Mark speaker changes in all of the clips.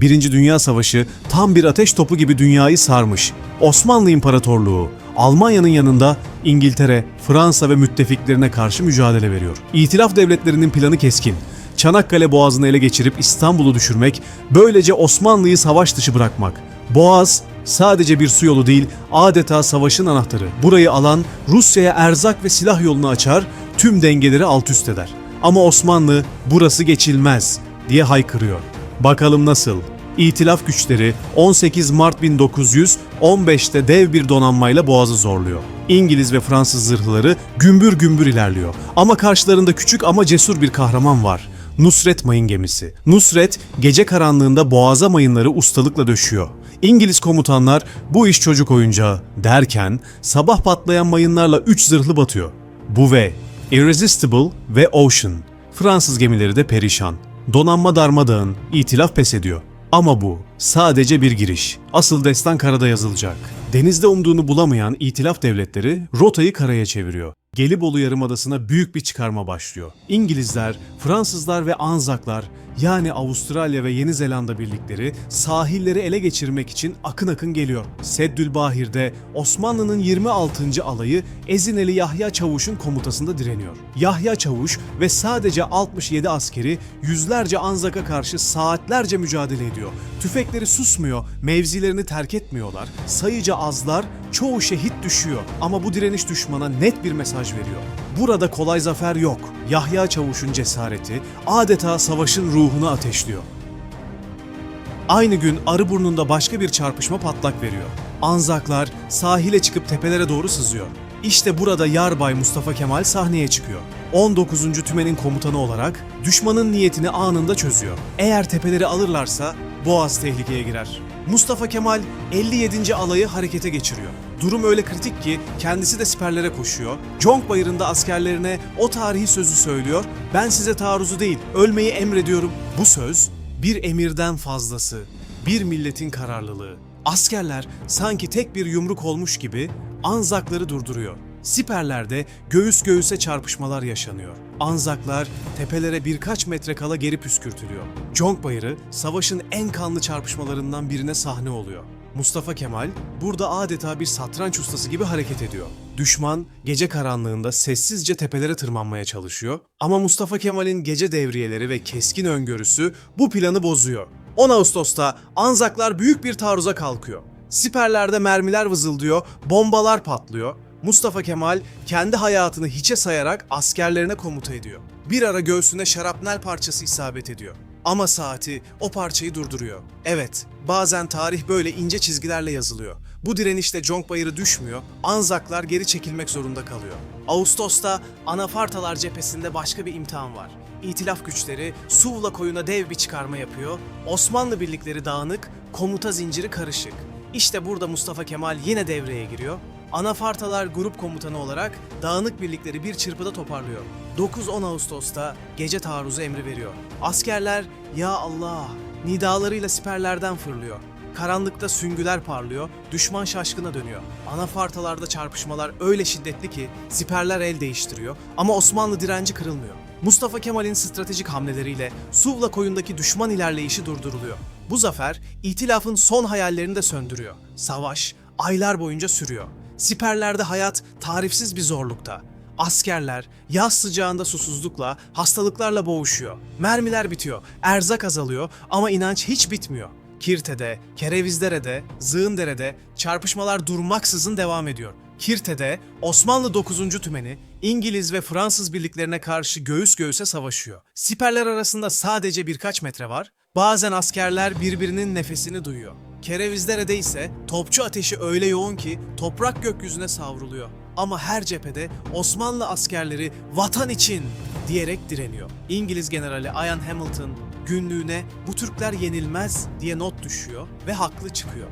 Speaker 1: Birinci Dünya Savaşı tam bir ateş topu gibi dünyayı sarmış. Osmanlı İmparatorluğu, Almanya'nın yanında İngiltere, Fransa ve müttefiklerine karşı mücadele veriyor. İtilaf devletlerinin planı keskin. Çanakkale Boğazı'nı ele geçirip İstanbul'u düşürmek, böylece Osmanlı'yı savaş dışı bırakmak. Boğaz sadece bir su yolu değil, adeta savaşın anahtarı. Burayı alan Rusya'ya erzak ve silah yolunu açar, tüm dengeleri alt üst eder. Ama Osmanlı burası geçilmez diye haykırıyor. Bakalım nasıl? İtilaf güçleri 18 Mart 1915'te dev bir donanmayla Boğaz'ı zorluyor. İngiliz ve Fransız zırhları gümbür gümbür ilerliyor. Ama karşılarında küçük ama cesur bir kahraman var. Nusret mayın gemisi. Nusret gece karanlığında boğaza mayınları ustalıkla döşüyor. İngiliz komutanlar bu iş çocuk oyuncağı derken sabah patlayan mayınlarla 3 zırhlı batıyor. Bouvet, Irresistible ve Ocean. Fransız gemileri de perişan. Donanma darmadağın, itilaf pes ediyor. Ama bu sadece bir giriş. Asıl destan karada yazılacak. Denizde umduğunu bulamayan itilaf devletleri rotayı karaya çeviriyor. Gelibolu Yarımadası'na büyük bir çıkarma başlıyor. İngilizler, Fransızlar ve Anzaklar yani Avustralya ve Yeni Zelanda birlikleri sahilleri ele geçirmek için akın akın geliyor. Seddülbahir'de Osmanlı'nın 26. alayı Ezineli Yahya Çavuş'un komutasında direniyor. Yahya Çavuş ve sadece 67 askeri yüzlerce Anzak'a karşı saatlerce mücadele ediyor. Tüfekleri susmuyor, mevzilerini terk etmiyorlar. Sayıca azlar, çoğu şehit düşüyor. Ama bu direniş düşmana net bir mesaj veriyor. Burada kolay zafer yok. Yahya Çavuş'un cesareti adeta savaşın ruhunu ateşliyor. Aynı gün Arıburnu'nda başka bir çarpışma patlak veriyor. Anzaklar sahile çıkıp tepelere doğru sızıyor. İşte burada Yarbay Mustafa Kemal sahneye çıkıyor. 19. Tümen'in komutanı olarak düşmanın niyetini anında çözüyor. Eğer tepeleri alırlarsa Boğaz tehlikeye girer. Mustafa Kemal 57. alayı harekete geçiriyor. Durum öyle kritik ki kendisi de siperlere koşuyor. Conk Bayırı'nda askerlerine o tarihi sözü söylüyor. Ben size taarruzu değil, ölmeyi emrediyorum. Bu söz bir emirden fazlası, bir milletin kararlılığı. Askerler sanki tek bir yumruk olmuş gibi Anzakları durduruyor. Siperlerde göğüs göğüse çarpışmalar yaşanıyor. Anzaklar tepelere birkaç metre kala geri püskürtülüyor. Conk Bayırı savaşın en kanlı çarpışmalarından birine sahne oluyor. Mustafa Kemal burada adeta bir satranç ustası gibi hareket ediyor. Düşman gece karanlığında sessizce tepelere tırmanmaya çalışıyor ama Mustafa Kemal'in gece devriyeleri ve keskin öngörüsü bu planı bozuyor. 10 Ağustos'ta Anzaklar büyük bir taarruza kalkıyor. Siperlerde mermiler vızıldıyor, bombalar patlıyor. Mustafa Kemal kendi hayatını hiçe sayarak askerlerine komuta ediyor. Bir ara göğsüne şarapnel parçası isabet ediyor. Ama saati o parçayı durduruyor. Evet, bazen tarih böyle ince çizgilerle yazılıyor. Bu direnişte Conk Bayırı düşmüyor, Anzaklar geri çekilmek zorunda kalıyor. Ağustos'ta Anafartalar cephesinde başka bir imtihan var. İtilaf güçleri Suvla koyuna dev bir çıkarma yapıyor. Osmanlı birlikleri dağınık, komuta zinciri karışık. İşte burada Mustafa Kemal yine devreye giriyor. Anafartalar grup komutanı olarak dağınık birlikleri bir çırpıda toparlıyor. 9-10 Ağustos'ta gece taarruzu emri veriyor. Askerler ya Allah nidalarıyla siperlerden fırlıyor. Karanlıkta süngüler parlıyor, düşman şaşkına dönüyor. Anafartalarda çarpışmalar öyle şiddetli ki siperler el değiştiriyor ama Osmanlı direnci kırılmıyor. Mustafa Kemal'in stratejik hamleleriyle Suvla koyundaki düşman ilerleyişi durduruluyor. Bu zafer itilafın son hayallerini de söndürüyor. Savaş aylar boyunca sürüyor. Siperlerde hayat tarifsiz bir zorlukta. Askerler yaz sıcağında susuzlukla, hastalıklarla boğuşuyor. Mermiler bitiyor, erzak azalıyor ama inanç hiç bitmiyor. Kirte'de, Kerevizdere'de, Zığındere'de çarpışmalar durmaksızın devam ediyor. Kirte'de Osmanlı 9. Tümeni İngiliz ve Fransız birliklerine karşı göğüs göğüse savaşıyor. Siperler arasında sadece birkaç metre var. Bazen askerler birbirinin nefesini duyuyor. Kerevizdere'de ise topçu ateşi öyle yoğun ki toprak gökyüzüne savruluyor. Ama her cephede Osmanlı askerleri vatan için diyerek direniyor. İngiliz generali Ian Hamilton günlüğüne bu Türkler yenilmez diye not düşüyor ve haklı çıkıyor.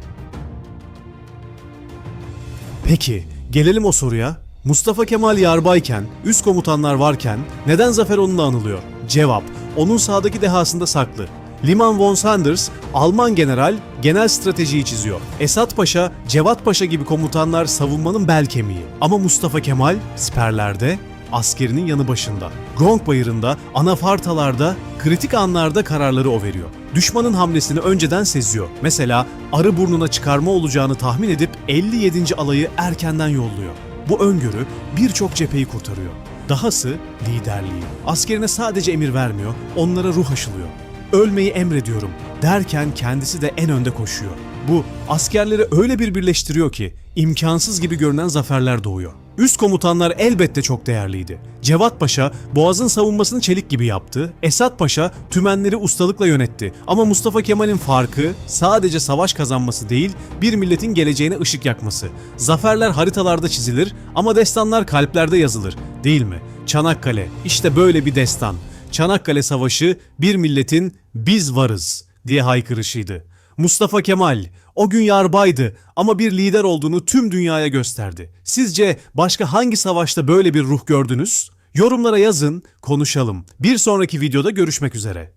Speaker 1: Peki, gelelim o soruya. Mustafa Kemal yarbayken, üst komutanlar varken neden zafer onunla anılıyor? Cevap, onun sahadaki dehasında saklı. Liman von Sanders, Alman general, genel stratejiyi çiziyor. Esat Paşa, Cevat Paşa gibi komutanlar savunmanın bel kemiği. Ama Mustafa Kemal, siperlerde askerinin yanı başında. Gronk Bayırı'nda, anafartalarda, kritik anlarda kararları o veriyor. Düşmanın hamlesini önceden seziyor. Mesela arı burnuna çıkarma olacağını tahmin edip 57. alayı erkenden yolluyor. Bu öngörü birçok cepheyi kurtarıyor. Dahası liderliği. Askerine sadece emir vermiyor, onlara ruh aşılıyor. Ölmeyi emrediyorum derken kendisi de en önde koşuyor. Bu askerleri öyle bir birleştiriyor ki imkansız gibi görünen zaferler doğuyor. Üst komutanlar elbette çok değerliydi. Cevat Paşa Boğaz'ın savunmasını çelik gibi yaptı. Esat Paşa tümenleri ustalıkla yönetti. Ama Mustafa Kemal'in farkı sadece savaş kazanması değil, bir milletin geleceğine ışık yakması. Zaferler haritalarda çizilir ama destanlar kalplerde yazılır. Değil mi? Çanakkale işte böyle bir destan. Çanakkale Savaşı bir milletin biz varız diye haykırışıydı. Mustafa Kemal o gün yarbaydı ama bir lider olduğunu tüm dünyaya gösterdi. Sizce başka hangi savaşta böyle bir ruh gördünüz? Yorumlara yazın, konuşalım. Bir sonraki videoda görüşmek üzere.